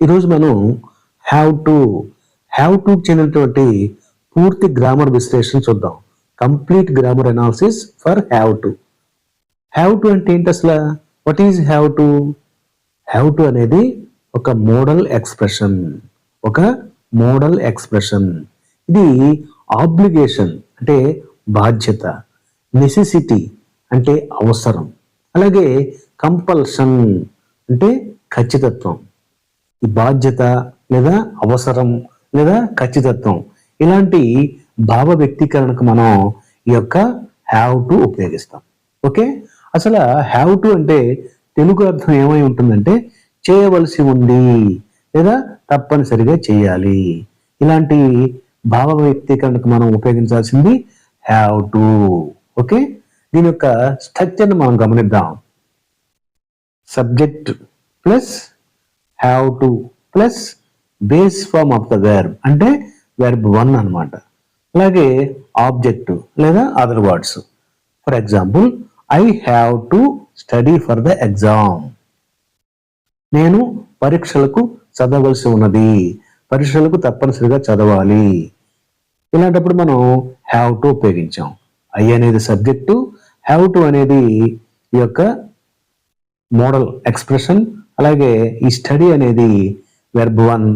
ఈరోజు మనం have to have to చెందినటువంటి పూర్తి గ్రామర్ విశ్లేషణ చూద్దాం. Complete grammar analysis for have to have to అంటే ఏంటి అసలు? What is have to have to అనేది ఒక మోడల్ ఎక్స్ప్రెషన్ ఒక మోడల్ ఎక్స్ప్రెషన్ ఇది ఆబ్లిగేషన్ అంటే బాధ్యత నెసెసిటీ అంటే అవసరం. అలాగే కంపల్షన్ అంటే ఖచ్చితత్వం. బాధ్యత లేదా అవసరం లేదా ఖచ్చితత్వం. ఇలాంటి భావ వ్యక్తీకరణకు మనం ఈ యొక్క హ్యావ్ టు ఉపయోగిస్తాం. ఓకే? అసలు హ్యావ్ టు అంటే తెలుగు అర్థం ఏమై ఉంటుందంటే చేయవలసి ఉంది లేదా తప్పనిసరిగా చేయాలి. ఇలాంటి భావ వ్యక్తీకరణకు మనం ఉపయోగించాల్సింది హ్యావ్ టు ఓకే? దీని యొక్క స్ట్రక్చర్ని మనం గమనిద్దాం. Subject plus have to plus base form of the verb అంటే వెర్బ్ వన్ అన్నమాట. అలాగే ఆబ్జెక్ట్ లేదా other words for example I have to study for the exam నేను పరీక్షలకు చదవలసి ఉన్నది. పరీక్షలకు తప్పనిసరిగా చదవాలి. ఇలాంటప్పుడు మనం హ్యావ్ టు ఉపయోగించాం. ఐ అనేది సబ్జెక్టు హ్యావ్ టు అనేది ఈ యొక్క మోడల్ ఎక్స్ప్రెషన్ అలాగే ఈ స్టడీ అనేది verb one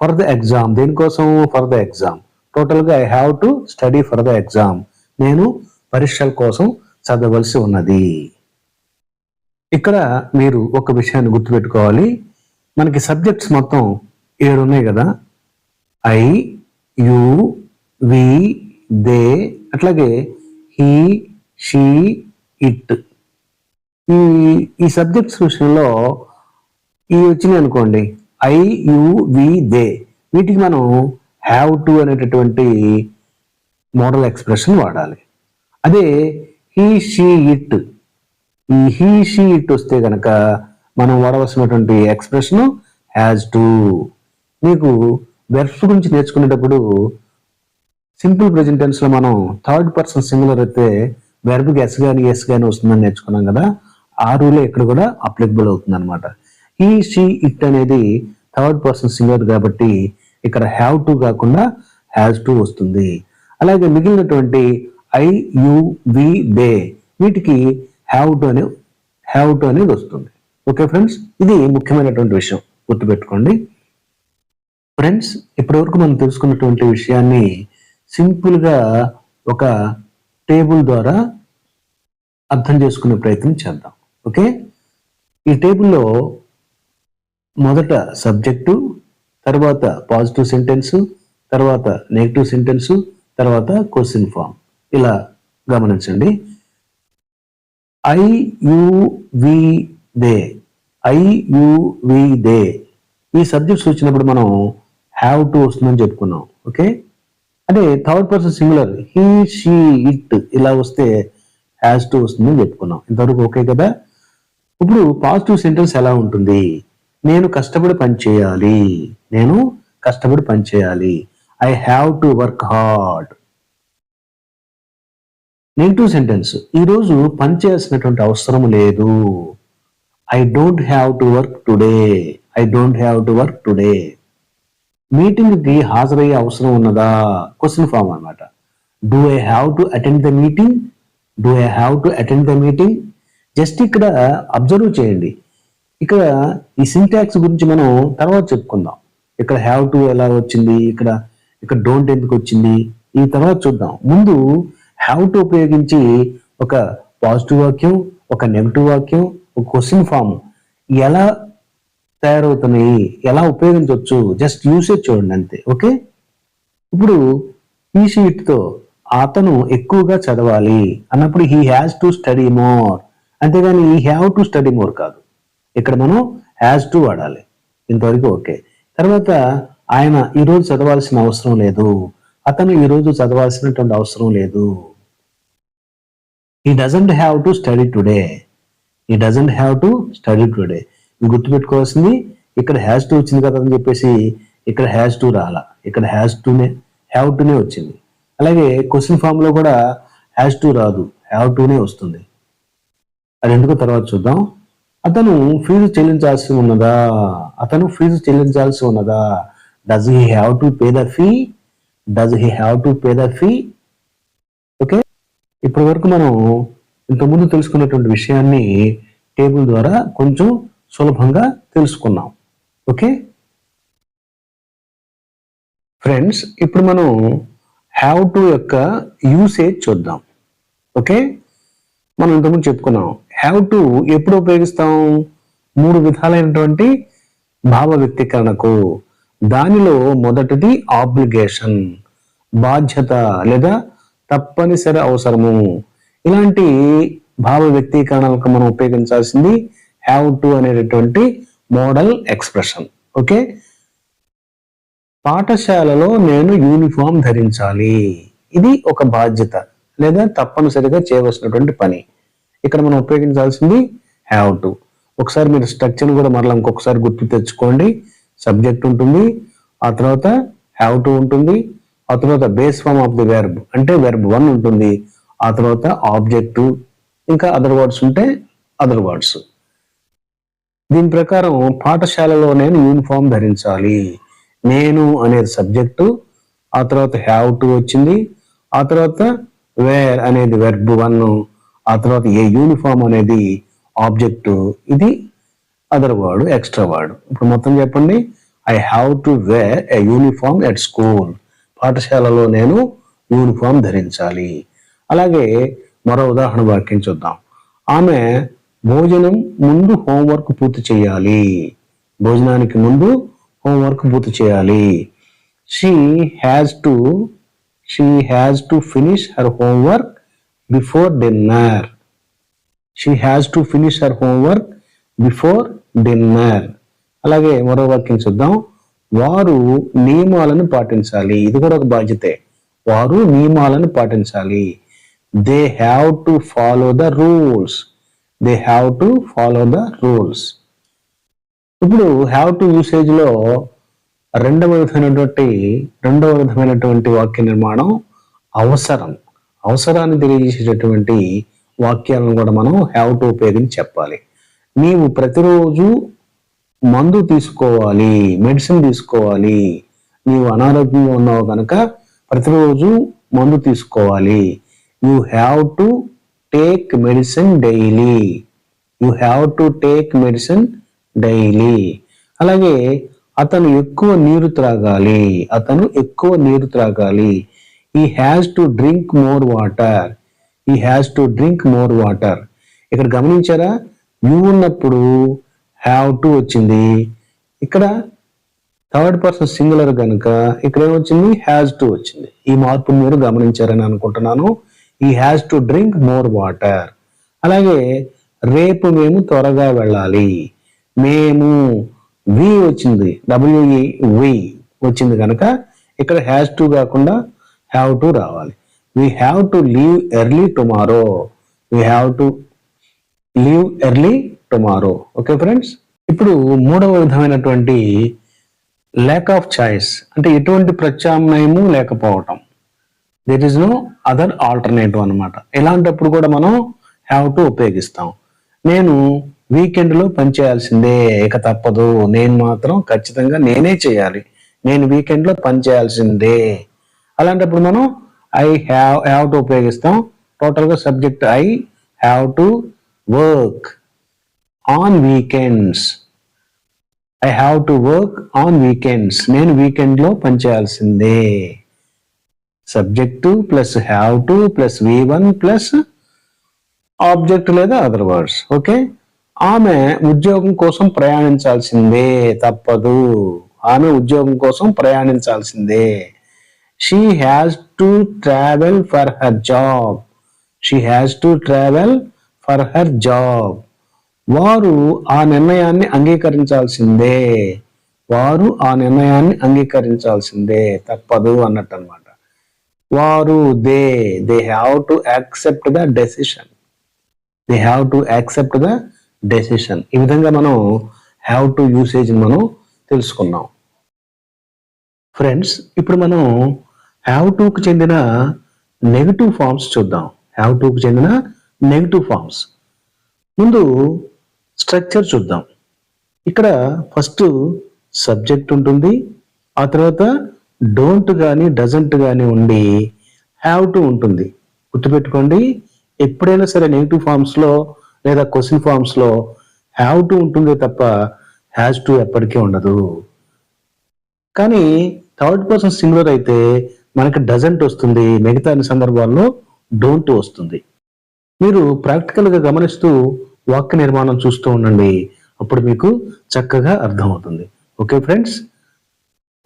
for the exam దేనికోసం ఫర్ ద ఎగ్జామ్ టోటల్గా I have to study for the exam నేను పరీక్షల కోసం చదవలసి ఉన్నది. ఇక్కడ మీరు ఒక విషయాన్ని గుర్తుపెట్టుకోవాలి. మనకి సబ్జెక్ట్స్ మొత్తం ఏడు ఉన్నాయి కదా? ఐ యు వి దే అట్లాగే హీ షీ ఇట్ ఈ ఈ సబ్జెక్ట్స్ విషయంలో ఇవి వచ్చినాయి అనుకోండి. I you we they. వీటికి మనం హ్యావ్ టు అనేటటువంటి మోడల్ ఎక్స్ప్రెషన్ వాడాలి. అదే హీ షీ ఇట్ ఈ హీ షీ ఇట్ వస్తే కనుక మనం వాడవలసినటువంటి ఎక్స్ప్రెషన్ హ్యాజ్ టు మీకు వెర్బ్స్ గురించి నేర్చుకునేటప్పుడు సింపుల్ ప్రెజెంట్ టెన్స్ మనం థర్డ్ పర్సన్ సింగులర్ అయితే వెర్బ్కి ఎస్ కానీ ఎస్ కానీ వస్తుందని నేర్చుకున్నాం కదా ఆ రూలే ఇక్కడ కూడా అప్లికబుల్ అవుతుంది అనమాట ఈ షీ ఇట్ అనేది థర్డ్ పర్సన్ సింగులర్ కాబట్టి ఇక్కడ హ్యావ్ టు కాకుండా హ్యాస్ టు వస్తుంది. అలాగే మిగిలినటువంటి ఐ యు వి దే వీటికి హ్యావ్ టు అనే హ్యావ్ టు అనేది వస్తుంది. ఓకే ఫ్రెండ్స్ ఇది ముఖ్యమైనటువంటి విషయం. గుర్తుపెట్టుకోండి. ఫ్రెండ్స్ ఇప్పటివరకు మనం తెలుసుకున్నటువంటి విషయాన్ని సింపుల్గా ఒక టేబుల్ ద్వారా అర్థం చేసుకునే ప్రయత్నం చేద్దాం. ఓకే ఈ టేబుల్లో మొదట సబ్జెక్టు తర్వాత పాజిటివ్ సెంటెన్సు తర్వాత నెగిటివ్ సెంటెన్స్ తర్వాత క్వశ్చన్ ఫామ్. ఇలా గమనించండి. I you we they. I you we they. ఈ సబ్జెక్ట్స్ వచ్చినప్పుడు మనం హ్యావ్ టు వస్తుందని చెప్పుకున్నాం. ఓకే? అంటే third person singular he she it ఇలా వస్తే హ్యాస్ టు వస్తుందని చెప్పుకున్నాం. ఇంతవరకు ఓకే కదా? ఇప్పుడు పాజిటివ్ సెంటెన్స్ ఎలా ఉంటుంది? నేను కష్టపడి పని చేయాలి నేను కష్టపడి పని చేయాలి I have to work hard. Negative sentence. ఈరోజు పని చేయాల్సినటువంటి అవసరం లేదు. I don't have to work today. I don't have to work today. మీటింగ్కి హాజరయ్యే అవసరం ఉన్నదా? క్వశ్చన్ ఫామ్ అనమాట do I have to attend the meeting? Do I have to attend the meeting? Just ఇక్కడ అబ్జర్వ్ చేయండి. ఇక్కడ ఈ సింటాక్స్ గురించి మనం తర్వాత చెప్పుకుందాం. ఇక్కడ హ్యావ్ టు ఎలా వచ్చింది ఇక్కడ ఇక్కడ డోంట్ ఎందుకు వచ్చింది ఈ తర్వాత చూద్దాం. ముందు హ్యావ్ టు ఉపయోగించి ఒక పాజిటివ్ వాక్యం ఒక నెగిటివ్ వాక్యం ఒక క్వశ్చన్ ఫామ్ ఎలా తయారవుతున్నాయి ఎలా ఉపయోగించవచ్చు జస్ట్ యూసేజ్ చూడండి అంతే ఓకే ఇప్పుడు ఈ షీట్తో అతను ఎక్కువగా చదవాలి అన్నప్పుడు he has to study more అంతేగాని ఈ హ్యావ్ టు స్టడీ మోర్ కాదు. ఇక్కడ మనం యాజ్ టు వాడాలి. ఇంతవరకు ఓకే. తర్వాత ఆయన ఈరోజు చదవాల్సిన అవసరం లేదు. అతను ఈరోజు చదవాల్సినటువంటి అవసరం లేదు. He doesn't have to study today he doesn't have to study today ఇది గుర్తుపెట్టుకోవాల్సింది ఇక్కడ హ్యాస్ టు వచ్చింది కదా అని చెప్పేసి ఇక్కడ హ్యాస్ టు రాలా. ఇక్కడ హ్యాస్ టునే హ్యావ్ టునే వచ్చింది. అలాగే క్వశ్చన్ ఫామ్లో కూడా హ్యాస్ టు రాదు. హ్యావ్ టునే వస్తుంది. అది ఎందుకో తర్వాత చూద్దాం. అతను ఫీజు చెల్లించాల్సి ఉన్నదా? అతను ఫీజు చెల్లించాల్సి ఉన్నదా? Does he have to pay the fee does he have to pay the fee okay ఇప్పటి వరకు మనం ఇంతకుముందు తెలుసుకున్నటువంటి విషయాన్ని టేబుల్ ద్వారా కొంచెం సులభంగా తెలుసుకున్నాం. ఓకే ఫ్రెండ్స్ ఇప్పుడు మనం హ్యావ్ టు యొక్క యూసేజ్ చూద్దాం. ఓకే మనం ఇంతకుముందు చెప్పుకున్నాం. హ్యావ్ టు ఎప్పుడు ఉపయోగిస్తాం? మూడు విధాలైనటువంటి భావ వ్యక్తీకరణకు. దానిలో మొదటిది ఆబ్లిగేషన్ బాధ్యత లేదా తప్పనిసరి అవసరము. ఇలాంటి భావ వ్యక్తీకరణలకు మనం ఉపయోగించాల్సింది హ్యావ్ టు అనేటటువంటి మోడల్ ఎక్స్ప్రెషన్ ఓకే పాఠశాలలో నేను యూనిఫామ్ ధరించాలి. ఇది ఒక బాధ్యత. లేదా తప్పనిసరిగా చేయవలసినటువంటి పని. ఇక్కడ మనం ఉపయోగించాల్సింది హ్యావ్ టు ఒకసారి మీరు స్ట్రక్చర్ కూడా మరలా ఇంకొకసారి గుర్తు తెచ్చుకోండి. సబ్జెక్ట్ ఉంటుంది ఆ తర్వాత హ్యావ్ టు ఉంటుంది ఆ తర్వాత base form of the verb అంటే వెర్బ్ వన్ ఉంటుంది ఆ తర్వాత ఆబ్జెక్టు ఇంకా అదర్ వర్డ్స్ ఉంటే అదర్ వర్డ్స్ దీని ప్రకారం పాఠశాలలో నేను యూనిఫామ్ ధరించాలి. నేను అనేది సబ్జెక్టు ఆ తర్వాత హ్యావ్ టు వచ్చింది ఆ తర్వాత వేర్ అనేది వెర్బ్ వన్ ఆ తర్వాత ఏ యూనిఫామ్ అనేది ఆబ్జెక్టు ఇది అదర్ వర్డ్ ఎక్స్ట్రా వర్డ్. ఇప్పుడు మొత్తం చెప్పండి. I have to wear a uniform at school. పాఠశాలలో నేను యూనిఫామ్ ధరించాలి. అలాగే మరో ఉదాహరణ వాక్యం చూద్దాం. ఆమె భోజనం ముందు హోంవర్క్ పూర్తి చేయాలి. భోజనానికి ముందు హోంవర్క్ పూర్తి చేయాలి. She has to she has to finish her homework before dinner she has to finish her homework before dinner అలాగే మరో వాక్యం చూద్దాం. వారు నియమాలను పాటించాలి. ఇది కూడా ఒక బాధ్యతే. వారు నియమాలను పాటించాలి. They have to follow the rules they have to follow the rules ఇప్పుడు హ్యావ్ టు యూసేజ్లో రెండవ విధమైనటువంటి రెండవ విధమైనటువంటి వాక్య నిర్మాణం అవసరం. అవసరాన్ని తెలియజేసేటటువంటి వాక్యాలను కూడా మనం హ్యావ్ టు ఉపయోగించి చెప్పాలి. నీవు ప్రతిరోజు మందు తీసుకోవాలి మెడిసిన్ తీసుకోవాలి నీవు అనారోగ్యంగా ఉన్నావు కనుక ప్రతిరోజు మందు తీసుకోవాలి. You have to take medicine daily you have to take medicine daily అలాగే అతను ఎక్కువ నీరు త్రాగాలి. అతను ఎక్కువ నీరు త్రాగాలి. He has to drink more water he has to drink more water ఇక్కడ గమనించారా? యూ ఉన్నప్పుడు హ్యావ్ టు వచ్చింది. ఇక్కడ థర్డ్ పర్సన్ సింగులర్ కనుక ఇక్కడ ఏమొచ్చింది? హ్యాస్ టు వచ్చింది. ఈ మార్పు మీరు గమనించారని అనుకుంటున్నాను. He has to drink more water అలాగే రేపు మేము త్వరగా వెళ్ళాలి. మేము వి వచ్చింది. డబ్ల్యూఈ వి వచ్చింది కనుక ఇక్కడ హ్యాస్ టు కాకుండా హ్యావ్ టు రావాలి. We have to leave early tomorrow we have to leave early tomorrow okay friends ఇప్పుడు మూడవ విధమైనటువంటి ల్యాక్ ఆఫ్ చాయిస్ అంటే ఎటువంటి ప్రత్యామ్నాయము లేకపోవటం. There is no other alternative అనమాట ఇలాంటప్పుడు కూడా మనం హ్యావ్ టు ఉపయోగిస్తాం. నేను వీకెండ్లో పనిచేయాల్సిందే ఇక తప్పదు. నేను మాత్రం ఖచ్చితంగా నేనే చేయాలి. నేను వీకెండ్లో పనిచేయాల్సిందే పని చేయాల్సిందే. అలాంటప్పుడు మనం ఐ హ్యావ్ హ్యావ్ టు ఉపయోగిస్తాం. టోటల్గా subject I have to work on weekends I have to work on weekends నేను వీకెండ్లో పనిచేయాల్సిందే subject plus have to plus V one plus object లేదా అదర్ వర్డ్స్ ఓకే ఆమె ఉద్యోగం కోసం ప్రయాణించాల్సిందే తప్పదు. ఆమె ఉద్యోగం కోసం ప్రయాణించాల్సిందే. She has to travel for her job she has to travel for her job వారు ఆ నిర్ణయాన్ని అంగీకరించాల్సిందే. వారు ఆ నిర్ణయాన్ని అంగీకరించాల్సిందే. తప్పదు అన్నట్టు అనమాట వారు they they have to accept the decision they have to accept the decision ఈ విధంగా మనం హ్యావ్ టు యూసేజ్ మనం తెలుసుకున్నాం. ఫ్రెండ్స్ ఇప్పుడు మనం హ్యావ్ టుకు చెందిన నెగిటివ్ ఫార్మ్స్ చూద్దాం. హ్యావ్ టుకు చెందిన నెగిటివ్ ఫార్మ్స్ ముందు స్ట్రక్చర్ చూద్దాం. ఇక్కడ ఫస్ట్ సబ్జెక్ట్ ఉంటుంది. ఆ తర్వాత డోంట్ కానీ డజంట్ కానీ ఉండి హ్యావ్ టు ఉంటుంది. గుర్తుపెట్టుకోండి. ఎప్పుడైనా సరే నెగిటివ్ ఫామ్స్లో లేదా క్వశ్చన్ ఫార్మ్స్లో హ్యావ్ టు ఉంటుంది తప్ప హ్యాస్ టు ఎప్పటికీ ఉండదు. కానీ థర్డ్ పర్సన్ సింగులర్ అయితే మనకి డజంట్ వస్తుంది. మిగతా అన్ని సందర్భాల్లో డోంట్ వస్తుంది. మీరు ప్రాక్టికల్గా గమనిస్తూ వాక్య నిర్మాణం చూస్తూ ఉండండి. అప్పుడు మీకు చక్కగా అర్థమవుతుంది. Okay friends?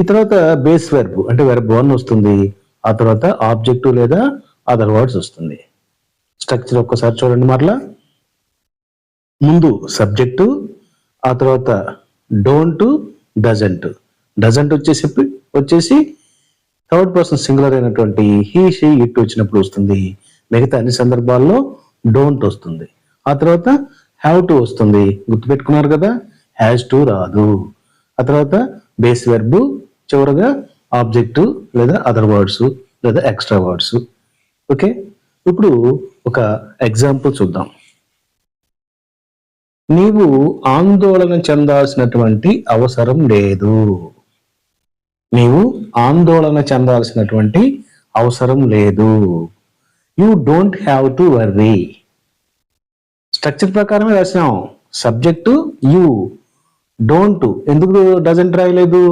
ఈ తర్వాత బేస్ వెర్బ్ అంటే వెర్బ్ వన్ వస్తుంది. ఆ తర్వాత ఆబ్జెక్టు లేదా అదర్ వర్డ్స్ వస్తుంది. స్ట్రక్చర్ ఒక్కసారి చూడండి మరలా. ముందు సబ్జెక్టు ఆ తర్వాత డోంట్ డజంట్ డజంట్ వచ్చేసి వచ్చేసి థర్డ్ పర్సన్ సింగులర్ అయినటువంటి హీ షీ ఇట్ వచ్చినప్పుడు వస్తుంది. మిగతా అన్ని సందర్భాల్లో డోంట్ వస్తుంది. ఆ తర్వాత హ్యావ్ టు వస్తుంది. గుర్తుపెట్టుకున్నారు కదా? హ్యాజ్ టు రాదు. ఆ తర్వాత బేస్ వెర్బు చివరగా ఆబ్జెక్ట్ లేదా అదర్ వర్డ్స్ లేదా ఎక్స్ట్రా వర్డ్స్ ఓకే ఇప్పుడు ఒక ఎగ్జాంపుల్ చూద్దాం. నీవు ఆందోళన చెందాల్సినటువంటి అవసరం లేదు. నీవు ఆందోళన చెందాల్సినటువంటి అవసరం లేదు. You don't have to worry structure ప్రకారమే రాసినాం. సబ్జెక్టు యూ డోంట్ ఎందుకు డజంట్ రాయలేదు?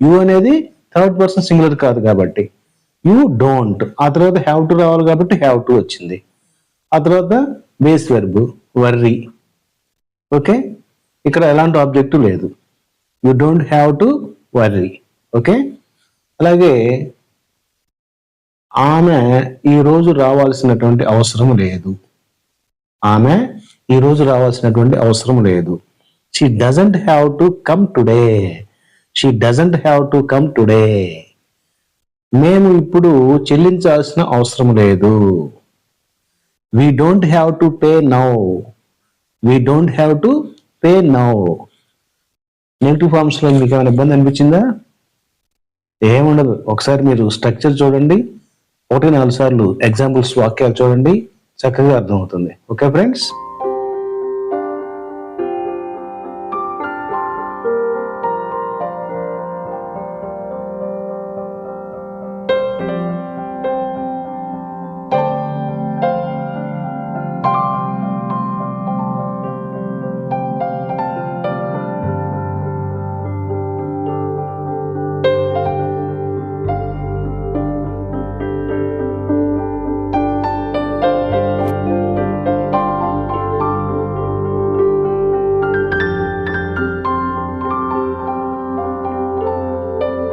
యూ అనేది థర్డ్ పర్సన్ సింగులర్ కాదు కాబట్టి. యూ డోంట్ ఆ తర్వాత హ్యావ్ టు రావాలి కాబట్టి హ్యావ్ టు వచ్చింది. ఆ తర్వాత బేస్ వెర్బు వర్రీ ఓకే? ఇక్కడ ఎలాంటి ఆబ్జెక్టు లేదు. You don't have to worry okay? అలాగే ఆమె ఈ రోజు రావాల్సినటువంటి అవసరం లేదు. ఆమె ఈ రోజు రావాల్సినటువంటి అవసరం లేదు. She doesn't have to come today she doesn't have to come today మేము ఇప్పుడు చెల్లించాల్సిన అవసరం లేదు. We don't have to pay now we don't have to pay now negative ఫార్మ్స్లో మీకు ఏమైనా ఇబ్బంది అనిపించిందా? ఏముండదు. ఒకసారి మీరు స్ట్రక్చర్ చూడండి. ఒకటి నాలుగు సార్లు ఎగ్జాంపుల్స్ వాక్యాలు చూడండి. చక్కగా అర్థమవుతుంది. Okay friends